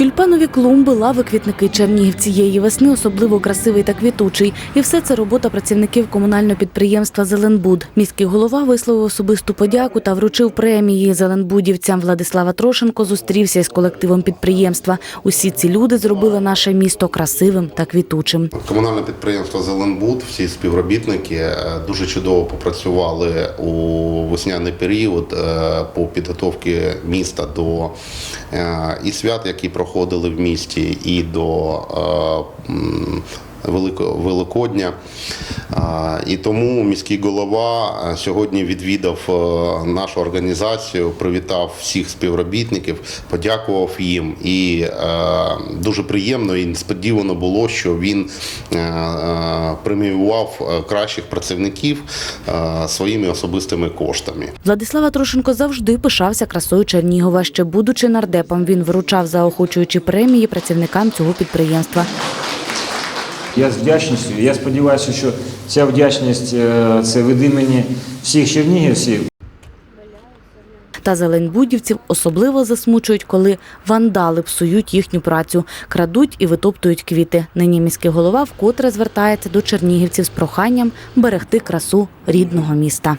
Тюльпанові клумби, лави, квітники Чернігів цієї весни особливо красивий та квітучий. І все це робота працівників комунального підприємства Зеленбуд. Міський голова висловив особисту подяку та вручив премії зеленбудівцям. Владислава Трошенко зустрівся із колективом підприємства. Усі ці люди зробили наше місто красивим та квітучим. Комунальне підприємство Зеленбуд, всі співробітники е, дуже чудово попрацювали у весняний період е, по підготовці міста до е, і свят, які проходили в місті, і до е, Великодня. І тому міський голова сьогодні відвідав е, нашу організацію, привітав всіх співробітників, подякував їм. І е, дуже приємно і несподівано було, що він е, преміював кращих працівників своїми особистими коштами. Владислава Трошенко завжди пишався красою Чернігова. Ще будучи нардепом, він вручав заохочуючі премії працівникам цього підприємства. Я з вдячністю. Я сподіваюся, що ця вдячність е, це від імені всіх чернігівців. Та зеленбудівців особливо засмучують, коли вандали псують їхню працю, крадуть і витоптують квіти. Нині міський голова вкотре звертається до чернігівців з проханням берегти красу рідного міста.